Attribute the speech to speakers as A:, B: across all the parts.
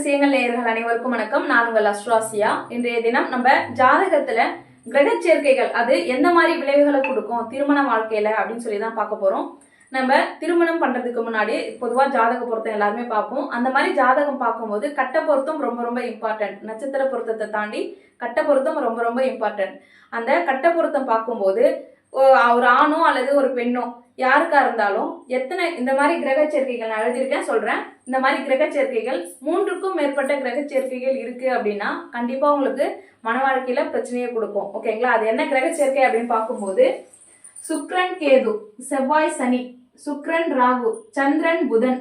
A: ரகசியங்கள் நேயர்கள் அனைவருக்கும் வணக்கம். நான் உங்கள் அஸ்ட்ராசியா. இன்றைய தினம் நம்ம ஜாதகத்துல கிரக சேர்க்கைகள் அது எந்த மாதிரி விளைவுகளை கொடுக்கும் திருமண வாழ்க்கையில அப்படின்னு சொல்லி தான் பார்க்க போறோம். நம்ம திருமணம் பண்றதுக்கு முன்னாடி பொதுவா ஜாதக பொருத்தம் எல்லாருமே பார்ப்போம். அந்த மாதிரி ஜாதகம் பார்க்கும்போது கட்ட பொருத்தம் ரொம்ப ரொம்ப இம்பார்ட்டன்ட் நட்சத்திர பொருத்தத்தை தாண்டி கட்ட பொருத்தம் ரொம்ப ரொம்ப இம்பார்ட்டன்ட் அந்த கட்ட பொருத்தம் பார்க்கும்போது ஒரு ஆணோ அல்லது ஒரு பெண்ணோ யாருக்கா இருந்தாலும் எத்தனை இந்த மாதிரி கிரக சேர்க்கைகள் நான் எழுதியிருக்கேன் சொல்றேன். இந்த மாதிரி கிரக சேர்க்கைகள் மூன்றுக்கும் மேற்பட்ட கிரக சேர்க்கைகள் இருக்கு அப்படின்னா கண்டிப்பா உங்களுக்கு மன வாழ்க்கையில பிரச்சனையை கொடுக்கும். ஓகேங்களா அது என்ன கிரக சேர்க்கை அப்படின்னு பார்க்கும்போது சுக்ரன் கேது செவ்வாய் சனி சுக்ரன் ராகு சந்திரன் புதன்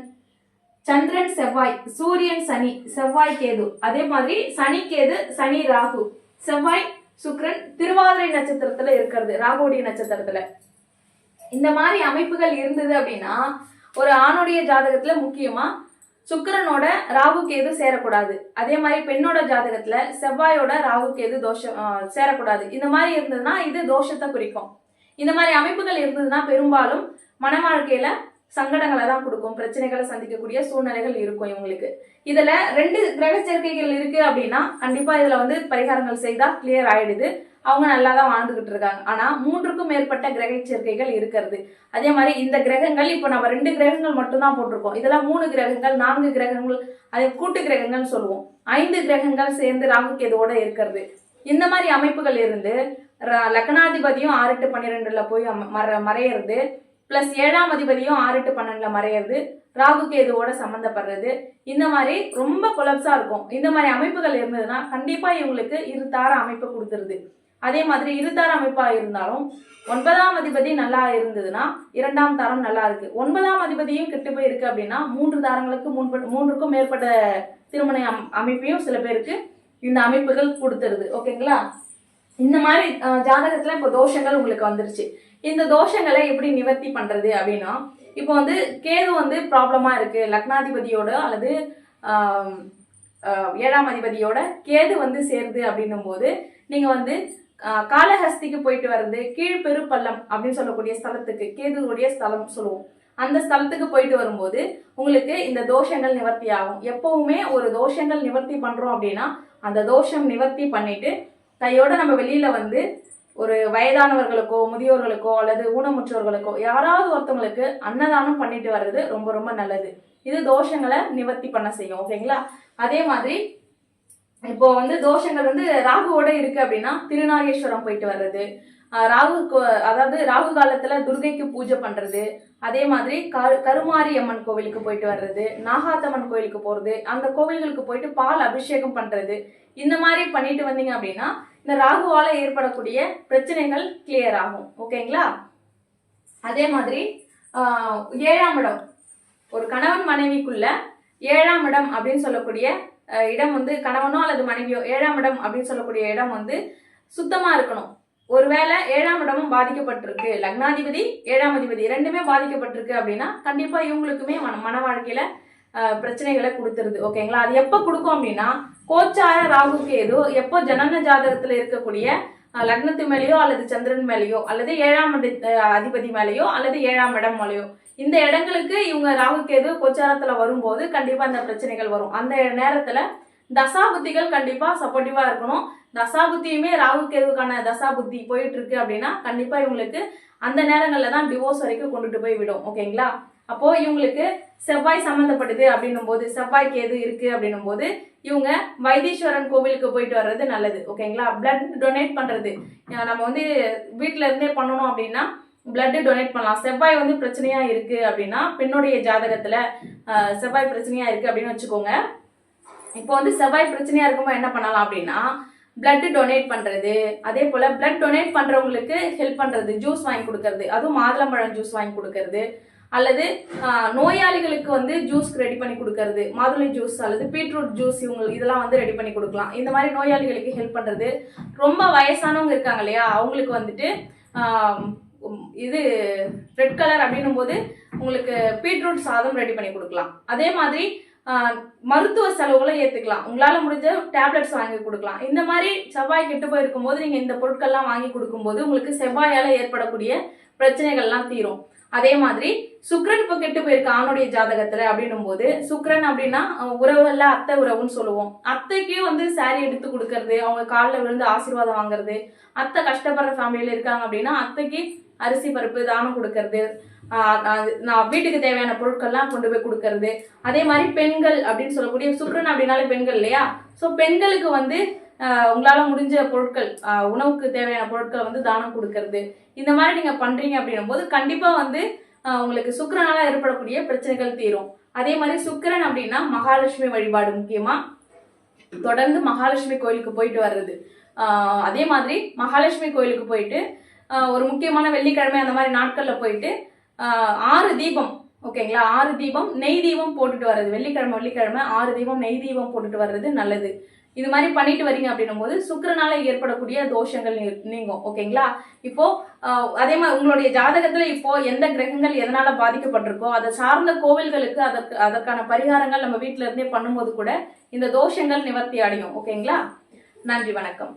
A: சந்திரன் செவ்வாய் சூரியன் சனி செவ்வாய் கேது. அதே மாதிரி சனி கேது சனி ராகு செவ்வாய் சுக்ரன் திருவாதிரை நட்சத்திரத்துல இருக்கிறது ராகுடைய நட்சத்திரத்துல. இந்த மாதிரி அமைப்புகள் இருந்தது அப்படின்னா ஒரு ஆணுடைய ஜாதகத்துல முக்கியமா சுக்கிரனோட ராகு கேது சேரக்கூடாது. அதே மாதிரி பெண்ணோட ஜாதகத்துல செவ்வாயோட ராகு கேது தோஷம் சேரக்கூடாது. இந்த மாதிரி இருந்ததுன்னா இது தோஷத்தை குறிக்கும். இந்த மாதிரி அமைப்புகள் இருந்ததுன்னா பெரும்பாலும் மன வாழ்க்கையில சங்கடங்களை தான் கொடுக்கும் பிரச்சனைகளை சந்திக்கக்கூடிய சூழ்நிலைகள் இருக்கும் இவங்களுக்கு. இதுல ரெண்டு கிரக சேர்க்கைகள் இருக்கு அப்படின்னா கண்டிப்பா இதுல வந்து பரிகாரங்கள் செய்தா கிளியர் ஆயிடுது. அவங்க நல்லா தான் வாழ்ந்துகிட்டு இருக்காங்க. ஆனா மூன்றுக்கும் மேற்பட்ட கிரக சேர்க்கைகள் இருக்கிறது. அதே மாதிரி இந்த கிரகங்கள் இப்போ நம்ம ரெண்டு கிரகங்கள் மட்டும்தான் போட்டிருக்கோம். இதெல்லாம் மூணு கிரகங்கள் நான்கு கிரகங்கள் அது கூட்டு கிரகங்கள் சொல்லுவோம். ஐந்து கிரகங்கள் சேர்ந்து ராகு கேதுவோட இருக்கிறது. இந்த மாதிரி அமைப்புகள் இருந்து லக்னாதிபதியும் ஆறு எட்டு பன்னிரெண்டுல போய் அம- மற மறையிறது. பிளஸ் ஏழாம் அதிபதியும் ஆறு எட்டு பன்னெண்டுல மறையிறது. ராகு கேதுவோட சம்மந்தப்படுறது இந்த மாதிரி ரொம்ப கொலப்ஸா இருக்கும். இந்த மாதிரி அமைப்புகள் இருந்ததுன்னா கண்டிப்பா இவங்களுக்கு இருதார அமைப்பு கொடுத்துருது. அதே மாதிரி இருதார அமைப்பா இருந்தாலும் ஒன்பதாம் அதிபதி நல்லா இருந்ததுன்னா இரண்டாம் தாரம் நல்லா இருக்கு. ஒன்பதாம் அதிபதியும் கெட்டு போயிருக்கு அப்படின்னா மூன்று தாரங்களுக்கு மூன்று மூன்றுக்கும் மேற்பட்ட திருமண அமைப்பையும் சில பேருக்கு இந்த அமைப்புகள் கொடுத்துருது. ஓகேங்களா இந்த மாதிரி ஜாதகத்துல இப்போ தோஷங்கள் உங்களுக்கு வந்துருச்சு. இந்த தோஷங்களை எப்படி நிவர்த்தி பண்றது அப்படின்னா இப்போ வந்து கேது வந்து ப்ராப்ளமா இருக்கு. லக்னாதிபதியோட அல்லது ஏழாம் அதிபதியோட கேது வந்து சேருது அப்படின்னும் போது நீங்க வந்து காலஹஸ்திக்கு காளஹஸ்திக்கு போயிட்டு வர்றது கீழ்பெருப்பள்ளம் அப்படின்னு சொல்லக்கூடிய ஸ்தலத்துக்கு கேதுவுடைய ஸ்தலம் சொல்லுவோம். அந்த ஸ்தலத்துக்கு போயிட்டு வரும்போது உங்களுக்கு இந்த தோஷங்கள் நிவர்த்தி ஆகும். எப்பவுமே ஒரு தோஷங்கள் நிவர்த்தி பண்றோம் அப்படின்னா அந்த தோஷம் நிவர்த்தி பண்ணிட்டு கையோட நம்ம வெளியில வந்து ஒரு வயதானவர்களுக்கோ முதியோர்களுக்கோ அல்லது ஊனமுற்றோர்களுக்கோ யாராவது ஒருத்தவங்களுக்கு அன்னதானம் பண்ணிட்டு வர்றது ரொம்ப ரொம்ப நல்லது. இது தோஷங்களை நிவர்த்தி பண்ண செய்யும் ஓகேங்களா அதே மாதிரி இப்போ வந்து தோஷங்கள் வந்து ராகுவோட இருக்கு அப்படின்னா திருநாகேஸ்வரம் போயிட்டு வர்றது. ராகு கோ- அதாவது ராகு காலத்துல துர்கைக்கு பூஜை பண்றது. அதே மாதிரி கரு கருமாரி அம்மன் கோவிலுக்கு போயிட்டு வர்றது நாகாத்தம்மன் கோவிலுக்கு போறது அந்த கோவில்களுக்கு போயிட்டு பால் அபிஷேகம் பண்றது. இந்த மாதிரி பண்ணிட்டு வந்தீங்க அப்படின்னா இந்த ராகுவால ஏற்படக்கூடிய பிரச்சனைகள் கிளியர் ஆகும். ஓகேங்களா அதே மாதிரி ஏழாம் இடம். ஒரு கணவன் மனைவிக்குள்ள ஏழாம் இடம் அப்படின்னு சொல்லக்கூடிய இடம் வந்து கணவனோ அல்லது மனைவியோ ஏழாம் இடம் அப்படின்னு சொல்லக்கூடிய இடம் வந்து சுத்தமா இருக்கணும். ஒருவேளை ஏழாம் இடமும் பாதிக்கப்பட்டிருக்கு. லக்னாதிபதி ஏழாம் அதிபதி ரெண்டுமே பாதிக்கப்பட்டிருக்கு அப்படின்னா கண்டிப்பா இவங்களுக்குமே மன மன வாழ்க்கையில பிரச்சனைகளை கொடுத்துருது. ஓகேங்களா? அது எப்போ கொடுக்கும் அப்படின்னா கோச்சார ராகு கேது எப்போ ஜனன ஜாதகத்தில் இருக்கக்கூடிய லக்னத்து மேலேயோ அல்லது சந்திரன் மேலேயோ அல்லது ஏழாம் அதிபதி மேலேயோ அல்லது ஏழாம் இடம் மேலேயோ இந்த இடங்களுக்கு இவங்க ராகு கேது கோச்சாரத்துல வரும்போது கண்டிப்பா அந்த பிரச்சனைகள் வரும். அந்த நேரத்துல தசாபுத்திகள் கண்டிப்பா சப்போர்ட்டிவா இருக்கணும். தசாபுத்தியுமே ராகு கேதுக்கான தசாபுத்தி போயிட்டு இருக்கு அப்படின்னா கண்டிப்பா இவங்களுக்கு அந்த நேரங்கள்ல தான் டிவோர்ஸ் வரைக்கும் கொண்டுட்டு போய் விடும். ஓகேங்களா? அப்போ இவங்களுக்கு செவ்வாய் சம்மந்தப்பட்டது அப்படின்னும் போது செவ்வாய் கேது இருக்கு அப்படின்னும் போது இவங்க வைத்தீஸ்வரன் கோவிலுக்கு போயிட்டு வர்றது நல்லது ஓகேங்களா? பிளட் டொனேட் பண்றது. நம்ம வந்து வீட்ல இருந்தே பண்ணணும் அப்படின்னா பிளட் டொனேட் பண்ணலாம். செவ்வாய் வந்து பிரச்சனையா இருக்கு அப்படின்னா பெண்ணுடைய ஜாதகத்துல செவ்வாய் பிரச்சனையா இருக்கு அப்படின்னு வச்சுக்கோங்க. இப்போ வந்து செவ்வாய் பிரச்சனையா இருக்கும்போது என்ன பண்ணலாம் அப்படின்னா பிளட் டொனேட் பண்றது. அதே போல பிளட் டொனேட் பண்றவங்களுக்கு ஹெல்ப் பண்றது ஜூஸ் வாங்கி கொடுக்கறது. அதுவும் மாதுளம்பழம் ஜூஸ் வாங்கி கொடுக்கறது. அல்லது நோயாளிகளுக்கு வந்து ஜூஸ் ரெடி பண்ணி கொடுக்கறது மாதுளை ஜூஸ் அல்லது பீட்ரூட் ஜூஸ் இவங்க இதெல்லாம் வந்து ரெடி பண்ணி கொடுக்கலாம். இந்த மாதிரி நோயாளிகளுக்கு ஹெல்ப் பண்ணுறது ரொம்ப வயசானவங்க இருக்காங்க இல்லையா அவங்களுக்கு வந்துட்டு இது ரெட் கலர் அப்படின்னும் போது உங்களுக்கு பீட்ரூட் சாதம் ரெடி பண்ணி கொடுக்கலாம். அதே மாதிரி மருத்துவ செலவுகளை ஏற்றுக்கலாம் உங்களால் முடிஞ்ச டேப்லெட்ஸ் வாங்கி கொடுக்கலாம். இந்த மாதிரி செவ்வாய் கெட்டு போயிருக்கும் போது நீங்கள் இந்த பொருட்கள்லாம் வாங்கி கொடுக்கும்போது உங்களுக்கு செவ்வாயால் ஏற்படக்கூடிய பிரச்சனைகள்லாம் தீரும். அதே மாதிரி சுக்ரன் இப்போ கெட்டு போயிருக்கு? ஆணுடைய ஜாதகத்துல அப்படின்னும் போது சுக்ரன் அப்படின்னா அஹ், அத்தை உறவுன்னு சொல்லுவோம். அத்தைக்கே வந்து சாரி எடுத்து கொடுக்கறது அவங்க காலில் விழுந்து ஆசீர்வாதம் வாங்குறது அத்தை கஷ்டப்படுற ஃபேமிலியில இருக்காங்க அப்படின்னா அத்தைக்கு அரிசி பருப்பு தானம் கொடுக்கறது அது நான் வீட்டுக்கு தேவையான பொருட்கள்லாம் கொண்டு போய் கொடுக்கறது. அதே மாதிரி பெண்கள் அப்படின்னு சொல்லக்கூடிய சுக்ரன் அப்படின்னாலே பெண்கள் இல்லையா? ஸோ பெண்களுக்கு வந்து உங்களால் முடிஞ்ச பொருட்கள் உணவுக்கு தேவையான பொருட்களை வந்து தானம் கொடுக்கறது. இந்த மாதிரி நீங்கள் பண்ணுறீங்க அப்படின்னும் போது கண்டிப்பாக வந்து உங்களுக்கு சுக்கிரனால ஏற்படக்கூடிய பிரச்சனைகள் தீரும். அதே மாதிரி சுக்கிரன் அப்படின்னா மகாலட்சுமி வழிபாடு முக்கியமாக தொடர்ந்து மகாலட்சுமி கோயிலுக்கு போயிட்டு வர்றது. அதே மாதிரி மகாலட்சுமி கோயிலுக்கு போயிட்டு ஒரு முக்கியமான வெள்ளிக்கிழமை அந்த மாதிரி நாட்களில் போயிட்டு ஆறு தீபம் ஓகேங்களா? ஆறு தீபம் நெய் தீபம் போட்டுட்டு வர்றது. வெள்ளிக்கிழமை வெள்ளிக்கிழமை ஆறு தீபம் நெய் தீபம் போட்டுட்டு வர்றது நல்லது. இது மாதிரி பண்ணிட்டு வரீங்க அப்படின்னும் போது சுக்கரனால ஏற்படக்கூடிய தோஷங்கள் நீ- நீங்கும். ஓகேங்களா? இப்போ அதே மாதிரி உங்களுடைய ஜாதகத்துல இப்போ எந்த கிரகங்கள் எதனால பாதிக்கப்பட்டிருக்கோ அதை சார்ந்த கோவில்களுக்கு அதற்கு அதற்கான பரிகாரங்கள் நம்ம வீட்ல இருந்தே பண்ணும்போது கூட இந்த தோஷங்கள் நிவர்த்தி அடையும். ஓகேங்களா? நன்றி வணக்கம்.